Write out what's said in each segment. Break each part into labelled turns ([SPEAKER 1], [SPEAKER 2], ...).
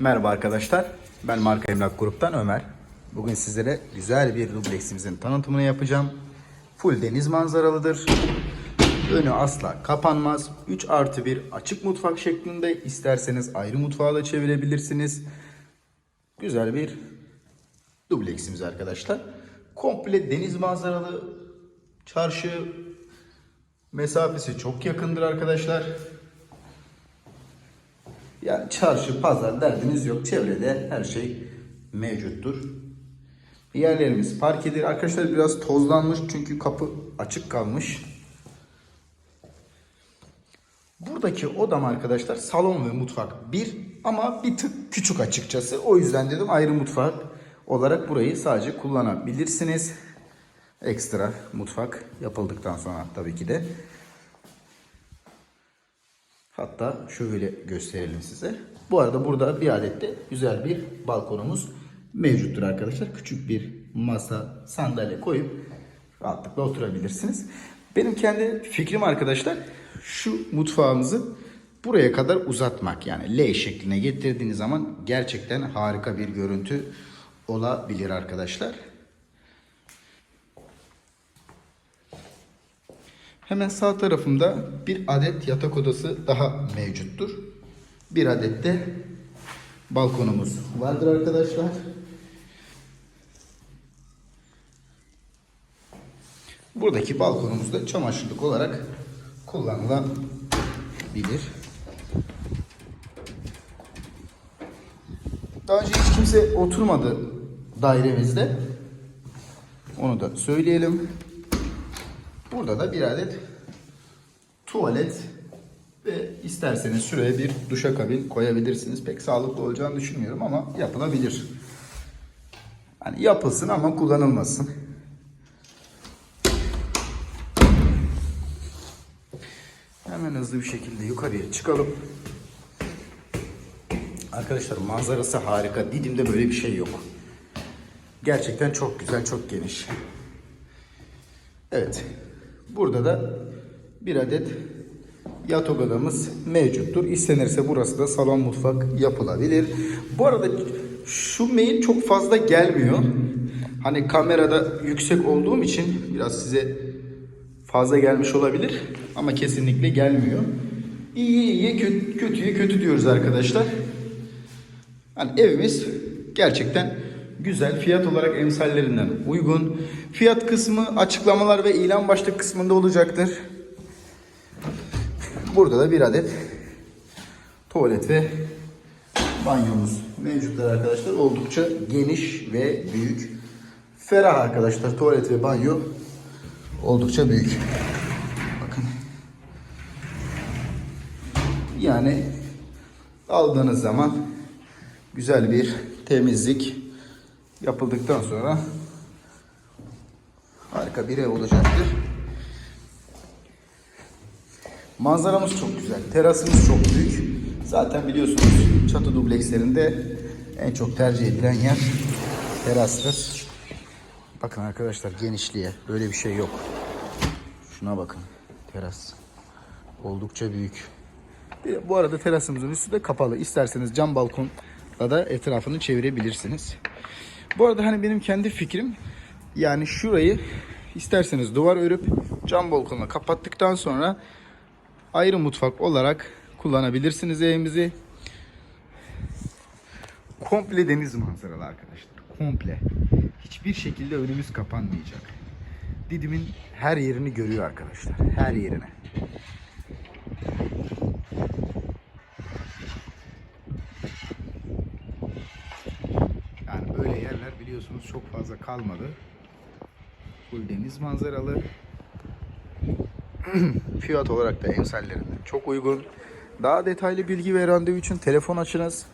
[SPEAKER 1] Merhaba arkadaşlar. Ben Marka Emlak Grup'tan Ömer. Bugün sizlere güzel bir dubleksimizin tanıtımını yapacağım. Full deniz manzaralıdır. Önü asla kapanmaz. 3 artı 1 açık mutfak şeklinde. İsterseniz ayrı mutfağa da çevirebilirsiniz. Güzel bir dubleksimiz arkadaşlar. Komple deniz manzaralı. Çarşı mesafesi çok yakındır arkadaşlar. Yani çarşı, pazar derdiniz yok. Çevrede her şey mevcuttur. Yerlerimiz parkedir. Arkadaşlar biraz tozlanmış çünkü kapı açık kalmış. Buradaki odam arkadaşlar salon ve mutfak bir ama bir tık küçük açıkçası. O yüzden dedim ayrı mutfak olarak burayı sadece kullanabilirsiniz. Ekstra mutfak yapıldıktan sonra tabii ki de. Hatta şöyle gösterelim size. Bu arada burada bir adet de güzel bir balkonumuz mevcuttur arkadaşlar. Küçük bir masa, sandalye koyup rahatlıkla oturabilirsiniz. Benim kendi fikrim arkadaşlar şu mutfağımızı buraya kadar uzatmak. Yani L şekline getirdiğiniz zaman gerçekten harika bir görüntü olabilir arkadaşlar. Hemen sağ tarafımda bir adet yatak odası daha mevcuttur. Bir adet de balkonumuz vardır arkadaşlar. Buradaki balkonumuz da çamaşırlık olarak kullanılabilir. Daha önce hiç kimse oturmadı dairemizde. Onu da söyleyelim. Burada da bir adet tuvalet ve isterseniz şuraya bir duşakabin koyabilirsiniz. Pek sağlıklı olacağını düşünmüyorum ama yapılabilir. Hani yapılsın ama kullanılmasın. Hemen hızlı bir şekilde yukarıya çıkalım. Arkadaşlar manzarası harika. Didim'de böyle bir şey yok. Gerçekten çok güzel, çok geniş. Evet. Burada da bir adet yatak odamız mevcuttur. İstenirse burası da salon mutfak yapılabilir. Bu arada şu mail çok fazla gelmiyor. Hani kamerada yüksek olduğum için biraz size fazla gelmiş olabilir. Ama kesinlikle gelmiyor. İyi iyi kötü, kötüye kötü diyoruz arkadaşlar. Hani evimiz gerçekten güzel. Fiyat olarak emsallerinden uygun. Fiyat kısmı açıklamalar ve ilan başlık kısmında olacaktır. Burada da bir adet tuvalet ve banyomuz mevcutlar arkadaşlar. Oldukça geniş ve büyük. Ferah arkadaşlar tuvalet ve banyo oldukça büyük. Bakın. Yani aldığınız zaman güzel bir temizlik yapıldıktan sonra harika bir ev olacaktır. Manzaramız çok güzel. Terasımız çok büyük. Zaten biliyorsunuz çatı dublekslerinde en çok tercih edilen yer terastır. Bakın arkadaşlar genişliğe böyle bir şey yok. Şuna bakın. Teras. Oldukça büyük. Bu arada terasımızın üstü de kapalı. İsterseniz cam balkonla da etrafını çevirebilirsiniz. Bu arada hani benim kendi fikrim yani şurayı isterseniz duvar örüp cam balkonla kapattıktan sonra ayrı mutfak olarak kullanabilirsiniz evimizi. Komple deniz manzaralı arkadaşlar. Komple. Hiçbir şekilde önümüz kapanmayacak. Didim'in her yerini görüyor arkadaşlar. Her yerine. Yani böyle yerler biliyorsunuz çok fazla kalmadı. Full deniz manzaralı. Fiyat olarak da emsallerinden çok uygun. Daha detaylı bilgi ve randevu için telefon açınız.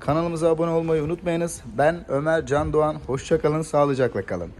[SPEAKER 1] Kanalımıza abone olmayı unutmayınız. Ben Ömer Can Doğan. Hoşçakalın, sağlıcakla kalın.